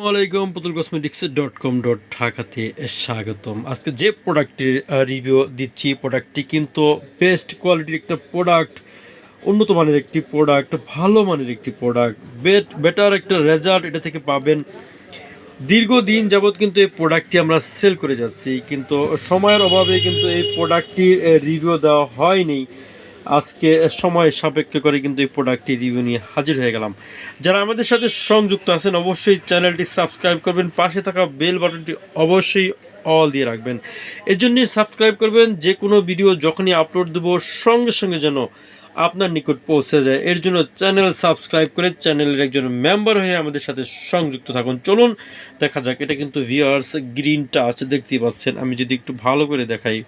আসসালামাইকুম পুতুল cosmetics dot com dot ঢাকাতে স্বাগতম। আজকে যে প্রোডাক্টের রিভিউ দিচ্ছি প্রোডাক্টটি কিন্তু বেস্ট কোয়ালিটির একটা প্রোডাক্ট উন্নত মানের একটি প্রোডাক্ট ভালো মানের একটি প্রোডাক্ট বেট বেটার একটা রেজাল্ট এটা থেকে পাবেন। দীর্ঘদিন যাবৎ কিন্তু এই প্রোডাক্টটি আমরা সেল করে যাচ্ছি, কিন্তু সময়ের অভাবে কিন্তু এই প্রোডাক্টটির রিভিউ দেওয়া হয়নি। আজকে সময় সাপেক্ষ করে কিন্তু এই প্রোডাক্টটি রিভিউ নিয়ে হাজির হয়ে গেলাম। যারা আমাদের সাথে সংযুক্ত আছেন, অবশ্যই চ্যানেলটি সাবস্ক্রাইব করবেন, পাশে থাকা বেল বাটনটি অবশ্যই অল দিয়ে রাখবেন। এর জন্যই সাবস্ক্রাইব করবেন যে কোনো ভিডিও যখনই আপলোড দেবো, সঙ্গে সঙ্গে যেন আপনার নিকট পৌঁছে যায়। এর জন্য চ্যানেল সাবস্ক্রাইব করে চ্যানেলের একজন মেম্বার হয়ে আমাদের সাথে সংযুক্ত থাকুন। চলুন, দেখা যাক, এটা কিন্তু ভিওয়ার্স গ্রিন টাচ দেখতেই পাচ্ছেন। আমি যদি একটু ভালো করে দেখাই।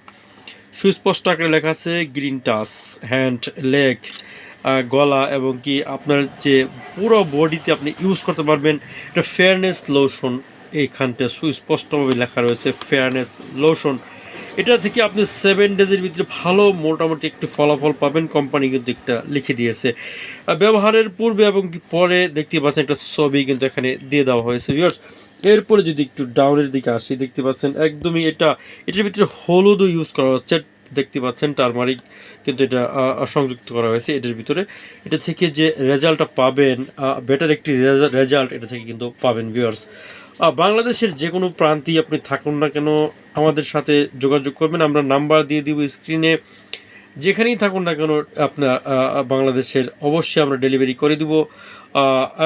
সুস্পষ্ট আকারে লেখা আছে গ্রিন টাচ হ্যান্ড লেগ গলা এবং কি আপনার যে পুরো বডিতে আপনি ইউজ করতে পারবেন, এটা ফেয়ারনেস লোশন এইখানটা সুস্পষ্টভাবে লেখা রয়েছে ফেয়ারনেস লোশন এটা থেকে আপনি সেভেন ডেজের ভিতরে ভালো মোটামুটি একটু ফলাফল পাবেন কোম্পানি কিন্তু একটা লিখে দিয়েছে। ব্যবহারের পূর্বে এবং পরে দেখতে পাচ্ছেন একটা ছবি কিন্তু এখানে দিয়ে দেওয়া হয়েছে। ভিউয়ার্স এরপরে যদি একটু ডাউনের দিকে আসি, দেখতে পাচ্ছেন একদমই এটা, এটার ভিতরে হলুদও ইউজ করা হচ্ছে। দেখতে পাচ্ছেন টারমারিক কিন্তু এটা সংযুক্ত করা হয়েছে এটার ভিতরে। এটা থেকে যে রেজাল্টটা পাবেন বেটার একটি রেজাল্ট এটা থেকে কিন্তু পাবেন ভিউয়ার্স বাংলাদেশের যে কোনো প্রান্তেই আপনি থাকুন না কেন, আমাদের সাথে যোগাযোগ করবেন। আমরা নাম্বার দিয়ে দিব স্ক্রিনে যেখানেই থাকুন না কেন, আপনার বাংলাদেশের অবশ্যই আমরা ডেলিভারি করে দিব।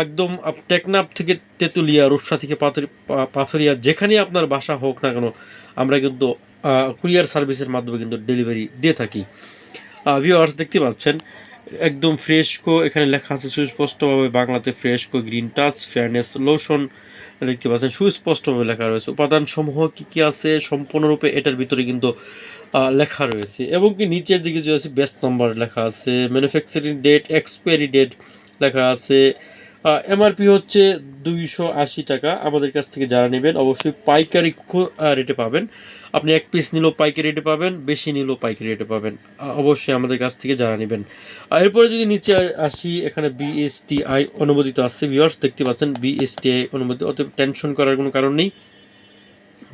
একদম টেকনাফ থেকে তেঁতুলিয়া, রূপসা থেকে পাথরিয়া যেখানেই আপনার বাসা হোক না কেন, আমরা কিন্তু কুরিয়ার সার্ভিসের মাধ্যমে কিন্তু ডেলিভারি দিয়ে থাকি। ভিউয়ার্স দেখতে পাচ্ছেন, একদম ফ্রেশকো এখানে লেখা আছে সুস্পষ্টভাবে, বাংলাতে Freshco green touch fairness lotion দেখতে পাচ্ছেন, সুস্পষ্টভাবে লেখা রয়েছে। উপাদানসমূহ কী কী আছে, সম্পূর্ণরূপে এটার ভিতরে কিন্তু লেখা রয়েছে। এবং কি নিচের দিকে যে আছে বেস্ট নাম্বার লেখা আছে ম্যানুফ্যাকচারিং ডেট এক্সপায়ারি ডেট লেখা আছে। এমআরপি হচ্ছে দুইশো আশি টাকা। আমাদের কাছ থেকে যারা নেবেন, অবশ্যই পাইকারি রেটে পাবেন। আপনি এক পিস নিলেও পাইকারি রেটে পাবেন, বেশি নিলেও পাইকারি রেটে পাবেন। অবশ্যই আমাদের কাছ থেকে যারা নেবেন। এরপরে যদি নিচে আসি, এখানে বিএসটিআই অনুমোদিত আছে ভিউয়ার্স দেখতে পাচ্ছেন বিএসটিআই অনুমোদিত। অতএব টেনশন করার কোনো কারণ নেই।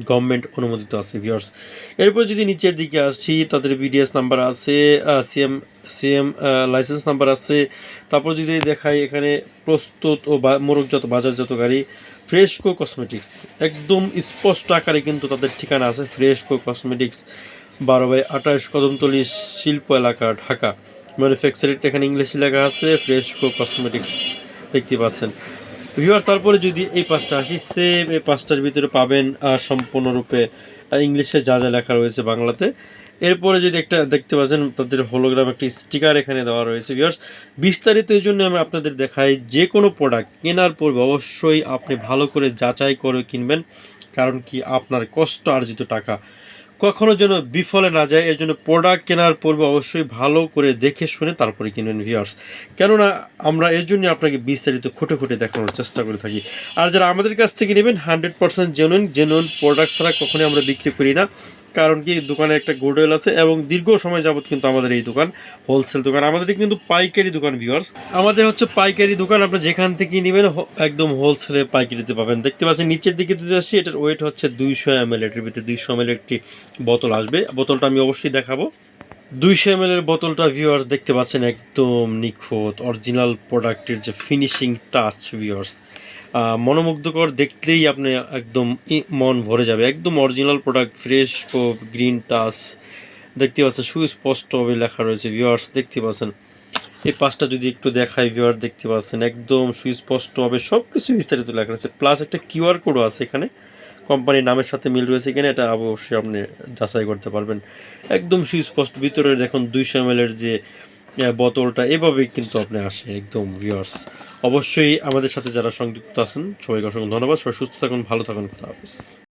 গভর্নমেন্ট অনুমোদিত আছে ভিউয়ার্স এরপর যদি নিচের দিকে আসি, তাদের বিডিএস নাম্বার আছে সিএম সিএম লাইসেন্স নাম্বার আছে। তারপর যদি দেখাই এখানে প্রস্তুত ও মোড়কজাত বাজারজাত গাড়ি ফ্রেশকো কসমেটিক্স একদম স্পষ্ট আকারে কিন্তু তাদের ঠিকানা আছে ফ্রেশকো কসমেটিক্স বারো বাই আঠাশ, কদমতলি শিল্প এলাকা, ঢাকা। ম্যানুফ্যাকচারিং এখানে ইংলিশে লেখা আছে ফ্রেশকো কসমেটিক্স দেখতে পাচ্ছেন। ভিউয়ার তারপরে যদি এই পাঁচটা আসি সেম এই পাঁচটার ভিতরে পাবেন সম্পূর্ণরূপে ইংলিশে যা যা লেখা রয়েছে বাংলাতে। এরপরে যদি একটা দেখতে পাচ্ছেন, তাদের হোলোগ্রাম একটি স্টিকার এখানে দেওয়া রয়েছে ভিউয়ার্স বিস্তারিত এই জন্য আমি আপনাদের দেখাই, যে কোনো প্রোডাক্ট কেনার পূর্বে অবশ্যই আপনি ভালো করে যাচাই করে কিনবেন, কারণ কি আপনার কষ্ট অর্জিত টাকা। কখনো যেন বিফলে না যায়, এর জন্য প্রোডাক্ট কেনার পূর্বে অবশ্যই ভালো করে দেখে শুনে তারপরে কিনবেন ভিউয়ার্স কেননা, আমরা এর জন্য আপনাকে বিস্তারিত খুঁটে খুঁটে দেখানোর চেষ্টা করে থাকি। আর যারা আমাদের কাছ থেকে নেবেন hundred percent genuine genuine product ছাড়া কখনোই আমরা বিক্রি করি না। কারণ কি, দোকানে একটা গোডওয়েল আছে এবং দীর্ঘ সময় যাবত কিন্তু আমাদের এই দোকান হোলসেল দোকান। আমাদের কিন্তু পাইকারি দোকান ভিওর্স আমাদের হচ্ছে পাইকারি দোকান, আপনি যেখান থেকে নেবেন একদম হোলসেলে পাইকারিতে পাবেন। দেখতে পাচ্ছেন, নিচের দিকে যদি আসি, এটার ওয়েট হচ্ছে দুইশো এম এল এটির ভিতরে দুইশো এম একটি বোতল আসবে। বোতলটা আমি অবশ্যই দেখাবো। দুইশো এম এর বোতলটা ভিউয়ার্স দেখতে পাচ্ছেন একদম নিখুঁত অরিজিনাল প্রোডাক্টের যে ফিনিশিং টাচ ভিউয়ার্স মনোমুগ্ধকর দেখলেই আপনি একদম মন ভরে যাবে। একদম original product Freshco green touch দেখতে পাচ্ছেন, সুস্পষ্টভাবে লেখা রয়েছে ভিউয়ার্স দেখতে পাচ্ছেন। এই পাঁচটা যদি একটু দেখাই ভিউয়ার দেখতে পাচ্ছেন, একদম সুস্পষ্টভাবে সব কিছু বিস্তারিত লেখা রয়েছে। প্লাস একটা কিউআর কোডও আছে এখানে। কোম্পানির নামের সাথে মিল রয়েছে কিনা এটা অবশ্যই আপনি যাচাই করতে পারবেন। একদম সুস্পষ্ট ভিতরে দেখুন দুইশো এম এর যে বোতলটা, এভাবেই কিন্তু আপনি আসে একদম ভিওর্স অবশ্যই আমাদের সাথে যারা সংযুক্ত আছেন, সবাইকে অসংখ্য ধন্যবাদ। সবাই সুস্থ থাকুন, ভালো থাকুন কথা হাফেজ।